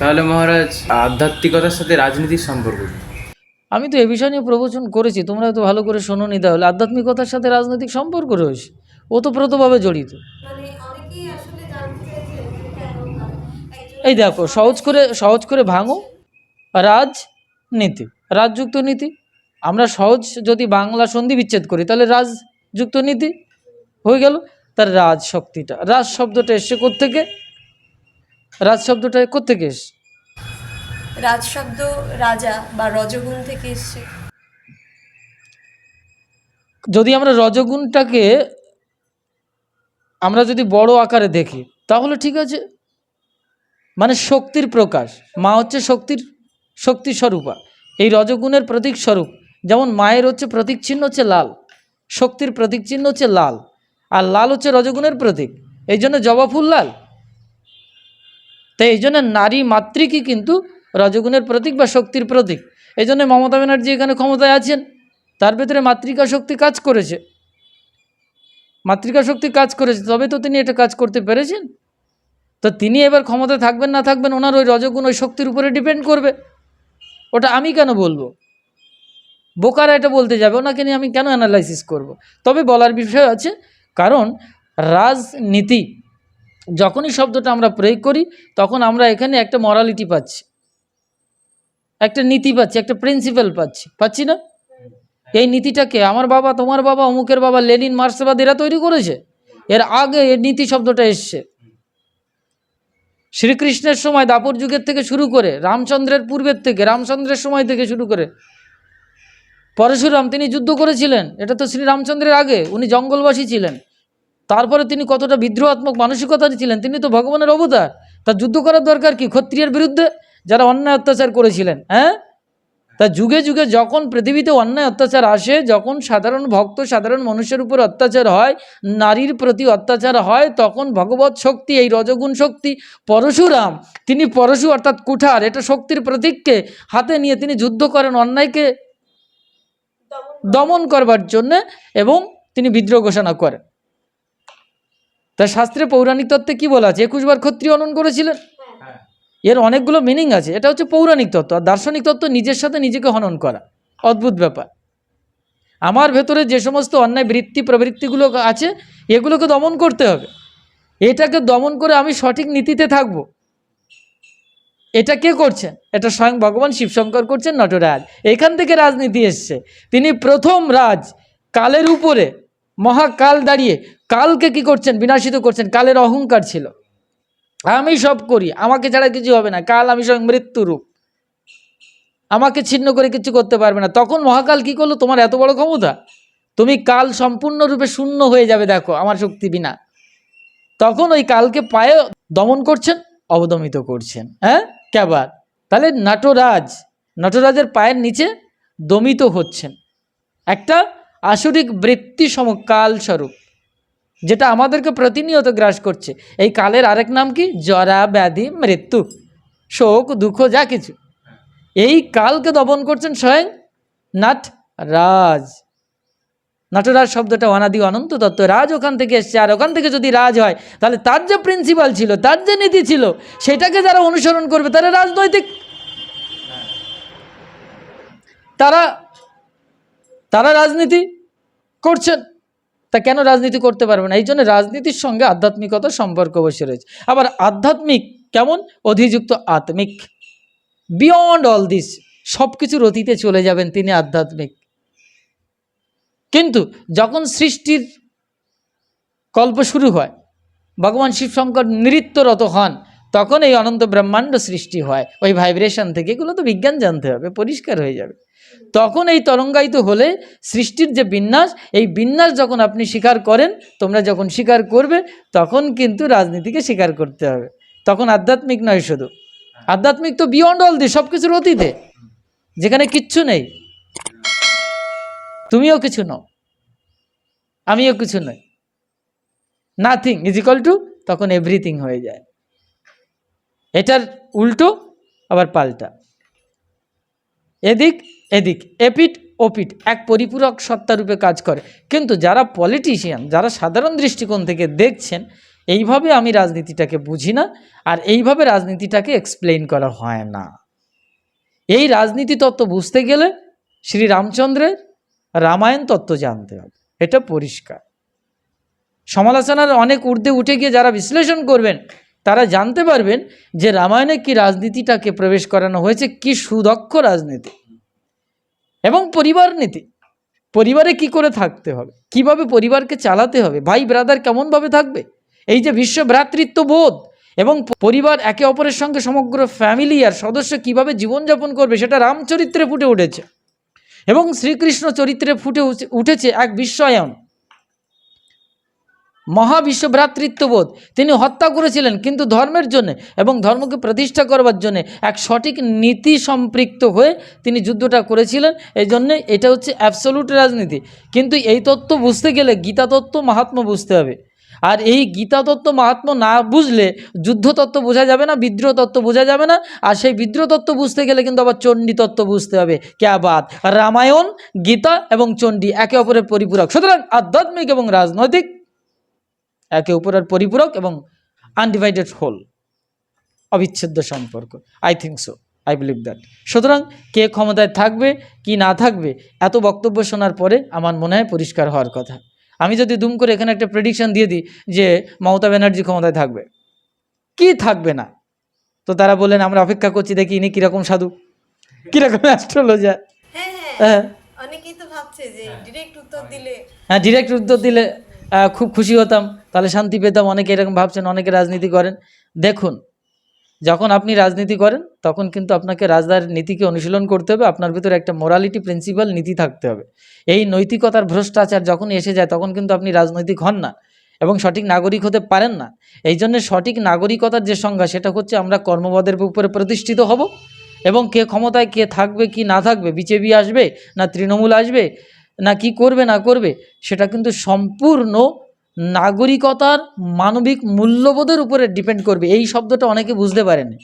তাহলে মহারাজ, আধ্যাত্মিকতার সাথে রাজনীতির সম্পর্ক আমি তো এ বিষয় নিয়ে প্রবচন করেছি, তোমরা তো ভালো করে শোনোনি তাহলে। আধ্যাত্মিকতার সাথে রাজনৈতিক সম্পর্ক রয়েছে ওতপ্রোতভাবে জড়িত। এই দেখো, সহজ করে সহজ করে ভাঙো। রাজনীতি, রাজযুক্ত নীতি। আমরা সহজ যদি বাংলা সন্ধি বিচ্ছেদ করি, তাহলে রাজযুক্ত নীতি হয়ে গেল। তার রাজ শক্তিটা রাজ শব্দটা এসছে কোত্থেকে? রাজ শব্দটা কোত্থেকে এসছে রাজ শব্দ রাজা বা রজগুণ থেকে এসছে। যদি আমরা রজগুণটাকে আমরা যদি বড় আকারে দেখি তাহলে ঠিক আছে। মানে শক্তির প্রকাশ। মা হচ্ছে শক্তির শক্তি স্বরূপা। এই রজগুণের প্রতীক স্বরূপ। যেমন মায়ের হচ্ছে প্রতীক চিহ্ন হচ্ছে লাল। শক্তির প্রতীক চিহ্ন হচ্ছে লাল। আর লাল হচ্ছে রজগুণের প্রতীক। এই জন্য জবা ফুল লাল। তাই এই জন্য নারী মাতৃকই কিন্তু রজগুণের প্রতীক বা শক্তির প্রতীক। এই জন্য মমতা ব্যানার্জি এখানে ক্ষমতায় আছেন। তার ভেতরে মাতৃকা শক্তি কাজ করেছে। মাতৃকা শক্তি কাজ করেছে। তবে তো তিনি এটা কাজ করতে পেরেছেন। তো তিনি এবার ক্ষমতায় থাকবেন না থাকবেন, ওনার ওই রজগুণ, ওই শক্তির উপরে ডিপেন্ড করবে। ওটা আমি কেন বলব? বোকারা এটা বলতে যাবে, ওনাকে নিয়ে আমি কেন অ্যানালাইসিস করব। তবে বলার বিষয় আছে, কারণ রাজনীতি যখনই শব্দটা আমরা প্রয়োগ করি, তখন আমরা এখানে একটা মরালিটি পাচ্ছি। একটা নীতি পাচ্ছি, একটা প্রিন্সিপাল পাচ্ছি। পাচ্ছি না? এই নীতিটাকে আমার বাবা, তোমার বাবা, অমুকের বাবা, লেনিন মার্ক্সবাদ এরা তৈরি করেছে। এর আগে এর নীতি শব্দটা এসছে। শ্রীকৃষ্ণের সময় দাপর যুগের থেকে শুরু করে, রামচন্দ্রের পূর্বের থেকে, রামচন্দ্রের সময় থেকে শুরু করে, পরশুরাম তিনি যুদ্ধ করেছিলেন। এটা তো শ্রী রামচন্দ্রের আগে, উনি জঙ্গলবাসী ছিলেন। তারপরে তিনি কতটা বিদ্রোহাত্মক মানসিকতার ছিলেন, তিনি তো ভগবানের অবতার। তার যুদ্ধ করার দরকার কি? ক্ষত্রিয়ের বিরুদ্ধে যারা অন্যায় অত্যাচার করেছিলেন হ্যাঁ? তা যুগে যুগে যখন পৃথিবীতে অন্যায় অত্যাচার আসে, যখন সাধারণ ভক্ত, সাধারণ মানুষের উপর অত্যাচার হয়, নারীর প্রতি অত্যাচার হয়, তখন ভগবত শক্তি, এই রজগুণ শক্তি, পরশুরাম, তিনি পরশু অর্থাৎ কুঠার, এটা শক্তির প্রতীককে হাতে নিয়ে তিনি যুদ্ধ করেন অন্যায়কে দমন করবার জন্যে এবং তিনি বিদ্রোহ ঘোষণা করেন। তা শাস্ত্রে পৌরাণিক তত্ত্বে কী বলা আছে? একুশবার ক্ষত্রিয় অনন করেছিলেন? এর অনেকগুলো মিনিং আছে। এটা হচ্ছে পৌরাণিক তত্ত্ব আর দার্শনিক তত্ত্ব নিজের সাথে নিজেকে হনন করা। অদ্ভুত ব্যাপার। আমার ভেতরে যে সমস্ত অন্যায় বৃত্তি প্রবৃত্তিগুলো আছে এগুলোকে দমন করতে হবে। এটাকে দমন করে আমি সঠিক নীতিতে থাকব। এটা কে করছেন? এটা স্বয়ং ভগবান শিবশঙ্কর করছেন নটরাজ। এখান থেকে রাজনীতি এসছে। তিনি প্রথম রাজ কালের উপরে মহাকাল দাঁড়িয়ে কালকে কি করছেন? বিনাশিত করছেন। কালের অহংকার ছিল। আমি সব করি। আমাকে ছাড়া কিছু হবে না। কাল আমি স্বয়ং মৃত্যুরূপ আমাকে ছিন্ন করে কিছু করতে পারবে না। তখন মহাকাল কি করল? তোমার এত বড় ক্ষমতা? তুমি কাল সম্পূর্ণরূপে শূন্য হয়ে যাবে, দেখো, আমার শক্তি বিনা। তখন ওই কালকে পায়ে দমন করছেন, অবদমিত করছেন। হ্যাঁ? ক্যাবার তাহলে নটরাজ, নটরাজের পায়ের নিচে দমিত হচ্ছেন। একটা আসরিক বৃত্তি সম কাল স্বরূপ যেটা আমাদেরকে প্রতিনিয়ত গ্রাস করছে। এই কালের আরেক নাম কি? জরা, ব্যাধি, মৃত্যু, শোক, দুঃখ, যা কিছু। এই কালকে দমন করছেন স্বয়ং নাট রাজ। নটরাজ শব্দটা অনাদি অনন্ত তত্ত্ব। রাজ ওখান থেকে এসছে। আর ওখান থেকে যদি রাজ হয়, তাহলে তার যে প্রিন্সিপাল ছিল, তার যে নীতি ছিল, সেটাকে যারা অনুসরণ করবে, তারা রাজনৈতিক। তারা তারা রাজনীতি করছেন। তা কেন রাজনীতি করতে পারবে না? এই জন্য রাজনীতির সঙ্গে আধ্যাত্মিকতার সম্পর্ক বসে রয়েছে। আবার আধ্যাত্মিক কেমন? অধিযুক্ত আত্মিক। বিয়ন্ড অল দিস সব কিছুর অতীতে চলে যাবেন তিনি আধ্যাত্মিক। কিন্তু যখন সৃষ্টির কল্প শুরু হয়, ভগবান শিবশঙ্কর নৃত্যরত হন তখন এই অনন্ত ব্রহ্মাণ্ড সৃষ্টি হয়। ওই ভাইব্রেশন থেকে এগুলো তো বিজ্ঞান জানতে হবে, পরিষ্কার হয়ে যাবে। তখন এই তরঙ্গায়িত হলে সৃষ্টির যে বিন্যাস, এই বিন্যাস যখন আপনি স্বীকার করেন, তোমরা যখন স্বীকার করবে, তখন কিন্তু রাজনীতিকে স্বীকার করতে হবে। তখন আধ্যাত্মিক নয় শুধু। আধ্যাত্মিক তো বিয়ন্ড অল দি সব কিছুর অতীতে। যেখানে কিচ্ছু নেই। তুমিও কিছু নও। আমিও কিছু নই। নাথিং ইজ ইকাল টু তখন এভরিথিং হয়ে যায়। এটার উল্টো, আবার পাল্টা। এদিক এদিক এপিট ওপিট এক পরিপূরক সত্তারূপে কাজ করে। কিন্তু যারা পলিটিশিয়ান যারা সাধারণ দৃষ্টিকোণ থেকে দেখছেন, এইভাবে আমি রাজনীতিটাকে বুঝি না, আর এইভাবে রাজনীতিটাকে এক্সপ্লেন করা হয় না। এই রাজনীতি তত্ত্ব বুঝতে গেলে শ্রী রামচন্দ্রের রামায়ণ তত্ত্ব জানতে হবে। এটা পরিষ্কার। সমালোচনার অনেক ঊর্ধ্বে উঠে গিয়ে যারা বিশ্লেষণ করবেন তারা জানতে পারবেন যে রামায়ণে কি রাজনীতিটাকে প্রবেশ করানো হয়েছে, কি সুদক্ষ রাজনীতি এবং পরিবার নীতি। পরিবারে কি করে থাকতে হবে? কীভাবে পরিবারকে চালাতে হবে? ভাই ব্রাদার কেমনভাবে থাকবে? এই যে বিশ্ব ভ্রাতৃত্ব বোধ এবং পরিবার একে অপরের সঙ্গে সমগ্র ফ্যামিলি আর সদস্য কীভাবে জীবনযাপন করবে, সেটা রামচরিত্রে ফুটে উঠেছে এবং শ্রীকৃষ্ণ চরিত্রে ফুটে উঠেছে এক বিশ্বায়ন মহাবিশ্ব ভ্রাতৃত্ববোধ তিনি হত্যা করেছিলেন কিন্তু ধর্মের জন্য এবং ধর্মকে প্রতিষ্ঠা করবার জন্য এক সঠিক নীতি সম্পৃক্ত হয়ে তিনি যুদ্ধটা করেছিলেন। এই জন্যে এটা হচ্ছে অ্যাবসলুট রাজনীতি। কিন্তু এই তত্ত্ব বুঝতে গেলে গীতা তত্ত্ব মাহাত্ম্য বুঝতে হবে। আর এই গীতা তত্ত্ব মাহাত্ম্য না বুঝলে যুদ্ধ তত্ত্ব বোঝা যাবে না বিদ্রোহ তত্ত্ব বোঝা যাবে না। আর সেই বিদ্রোহ তত্ত্ব বুঝতে গেলে কিন্তু আবার চণ্ডী তত্ত্ব বুঝতে হবে। ক্যা বাদ রামায়ণ, গীতা এবং চণ্ডী একে অপরের পরিপূরক। সুতরাং আধ্যাত্মিক এবং রাজনৈতিক একে অপরের পরিপূরক এবং আনডিভাইডেড হোল অবিচ্ছেদ্য সম্পর্ক। I think so I believe that সুতরাং কে ক্ষমতায় থাকবে কি না থাকবে এত বক্তব্য শোনার পরে আমার মনে হয় পরিষ্কার হওয়ার কথা। আমি যদি দুম করে এখানে একটা প্রেডিকশন দিয়ে দিই যে মমতা ব্যানার্জি ক্ষমতায় থাকবে কি থাকবে না? তো তারা বললেন আমরা অপেক্ষা করছি দেখি ইনি কীরকম সাধু কীরকম অ্যাস্ট্রোলজার হ্যাঁ হ্যাঁ হ্যাঁ। অনেকেই তো ভাবছে যে ডিরেক্ট উত্তর দিলে খুব খুশি হতাম। তাহলে শান্তি পেতাম। অনেকে এরকম ভাবছেন, অনেকে রাজনীতি করেন। দেখুন, যখন আপনি রাজনীতি করেন, তখন কিন্তু আপনাকে রাজদার নীতিকে অনুশীলন করতে হবে। আপনার ভিতরে একটা মোরালিটি প্রিন্সিপাল নীতি থাকতে হবে। এই নৈতিকতার ভ্রষ্টাচার যখন এসে যায়, তখন কিন্তু আপনি রাজনৈতিক হন না এবং সঠিক নাগরিক হতে পারেন না। এই জন্য সঠিক নাগরিকতার যে সংজ্ঞা, সেটা হচ্ছে আমরা কর্মবাদের উপরে প্রতিষ্ঠিত হব এবং কে ক্ষমতায় কে থাকবে, কি না থাকবে বিজেপি আসবে না তৃণমূল আসবে না কি করবে না করবে সেটা কিন্তু সম্পূর্ণ নাগরিকতার মানবিক মূল্যবোধের উপরে ডিপেন্ড করবে। এই শব্দটা অনেকে বুঝতে পারেনি।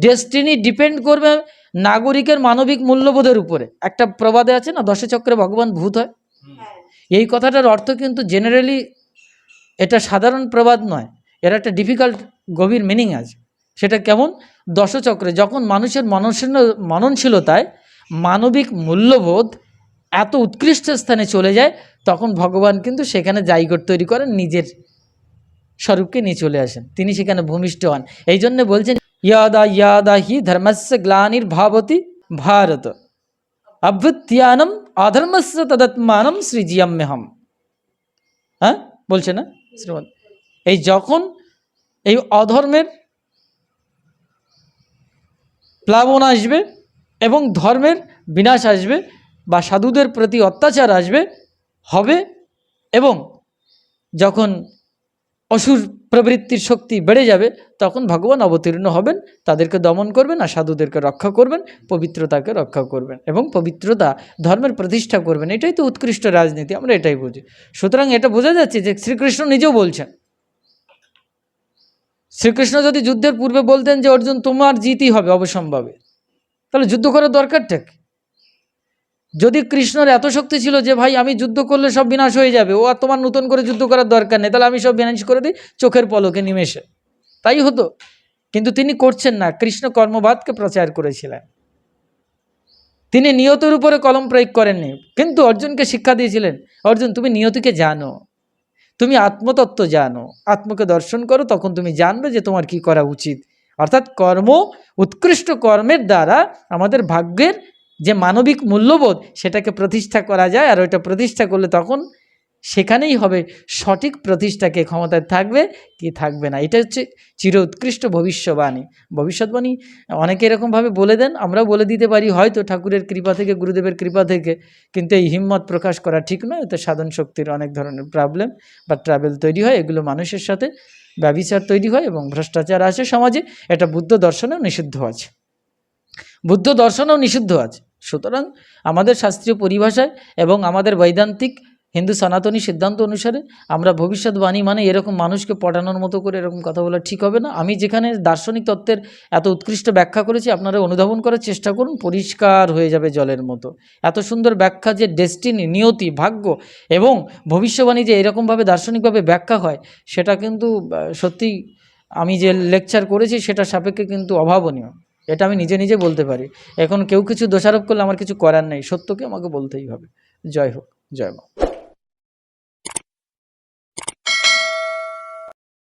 ডেস্টিনি ডিপেন্ড করবে নাগরিকের মানবিক মূল্যবোধের উপরে। একটা প্রবাদে আছে না দশে চক্রে ভগবান ভূত হয়? এই কথাটার অর্থ কিন্তু জেনারেলি এটা সাধারণ প্রবাদ নয়। এর একটা ডিফিকাল্ট গভীর মিনিং আছে। সেটা কেমন? দশচক্রে যখন মানুষের মননশীল মননশীলতায় মানবিক মূল্যবোধ এত উৎকৃষ্ট স্থানে চলে যায়, তখন ভগবান কিন্তু সেখানে জায়গর তৈরি করেন, নিজের স্বরূপকে নিয়ে চলে আসেন। তিনি সেখানে ভূমিষ্ঠ হন। এই জন্য বলছেন, ইয়াদা ইয়াদা হি ধর্মস্য গ্লানির ভাবতি ভারত। অভ্যুত্থানম অধর্মস্য তদত্মানম সৃজিয়াম্যহম। হ্যাঁ? বলছে না? শ্রীমদ এই যখন এই অধর্মের প্লাবন আসবে এবং ধর্মের বিনাশ আসবে বা সাধুদের প্রতি অত্যাচার আসবে, হবে এবং যখন অসুর প্রবৃত্তির শক্তি বেড়ে যাবে, তখন ভগবান অবতীর্ণ হবেন, তাদেরকে দমন করবেন আর সাধুদেরকে রক্ষা করবেন, পবিত্রতাকে রক্ষা করবেন এবং পবিত্রতা ধর্মের প্রতিষ্ঠা করবেন। এটাই তো উৎকৃষ্ট রাজনীতি, আমরা এটাই বুঝি। সুতরাং এটা বোঝা যাচ্ছে যে শ্রীকৃষ্ণ নিজেও বলছেন। শ্রীকৃষ্ণ যদি যুদ্ধের পূর্বে বলতেন যে, অর্জুন, তোমার জিতই হবে অবসম্ভাবে। তাহলে যুদ্ধ করার দরকারটা কি? যদি কৃষ্ণর এত শক্তি ছিল যে, ভাই, আমি যুদ্ধ করলে সব বিনাশ হয়ে যাবে, ও আর তোমার নতুন করে যুদ্ধ করার দরকার নেই, তাহলে আমি সব বিনাশ করে দিই চোখের পলকে নিমেষে। তাই হতো। কিন্তু তিনি করছেন না, কৃষ্ণ কর্মবাদকে প্রচার করেছিলেন। তিনি নিয়তের উপরে কলম প্রয়োগ করেননি, কিন্তু অর্জুনকে শিক্ষা দিয়েছিলেন, অর্জুন, তুমি নিয়তিকে জানো, তুমি আত্মতত্ত্ব জানো, আত্মকে দর্শন করো, তখন তুমি জানবে যে তোমার কি করা উচিত। অর্থাৎ কর্ম, উৎকৃষ্ট কর্মের দ্বারা আমাদের ভাগ্যের যে মানবিক মূল্যবোধ সেটাকে প্রতিষ্ঠা করা যায় আর ওইটা প্রতিষ্ঠা করলে তখন সেখানেই হবে সঠিক প্রতিষ্ঠাকে ক্ষমতায় থাকবে কি থাকবে না। এটা হচ্ছে চির উৎকৃষ্ট ভবিষ্যবাণী। ভবিষ্যৎবাণী অনেকে এরকমভাবে বলে দেন, আমরাও বলে দিতে পারি হয়তো ঠাকুরের কৃপা থেকে, গুরুদেবের কৃপা থেকে, কিন্তু এই হিম্মত প্রকাশ করা ঠিক নয়। এতে সাধন শক্তির অনেক ধরনের প্রবলেম বা ট্রাভেল তৈরি হয়। এগুলো মানুষের সাথে ব্যবিচার তৈরি হয় এবং ভ্রষ্টাচার আসে সমাজে। এটা বুদ্ধ দর্শনেও নিষিদ্ধ আছে। বুদ্ধ দর্শনেও নিষিদ্ধ আছে। সুতরাং আমাদের শাস্ত্রীয় পরিভাষায় এবং আমাদের বৈদান্তিক হিন্দু সনাতনী সিদ্ধান্ত অনুসারে আমরা ভবিষ্যৎবাণী মানে এরকম মানুষকে পটানোর মতো করে এরকম কথা বলা ঠিক হবে না। আমি যেখানে দার্শনিক তত্ত্বের এত উৎকৃষ্ট ব্যাখ্যা করেছি আপনারা অনুধাবন করার চেষ্টা করুন পরিষ্কার হয়ে যাবে জলের মতো। এত সুন্দর ব্যাখ্যা যে ডেস্টিনি নিয়তি ভাগ্য এবং ভবিষ্যবাণী যে এরকমভাবে দার্শনিকভাবে ব্যাখ্যা হয় সেটা কিন্তু আহ, সত্যিই আমি যে লেকচার করেছি সেটা সাপেক্ষে কিন্তু অভাবনীয়। এটা আমি নিজে নিজে বলতে পারি। এখন কেউ কিছু দোষারোপ করলে আমার কিছু করার নেই। সত্যকে আমাকে বলতেই হবে। জয় হোক। জয় মা।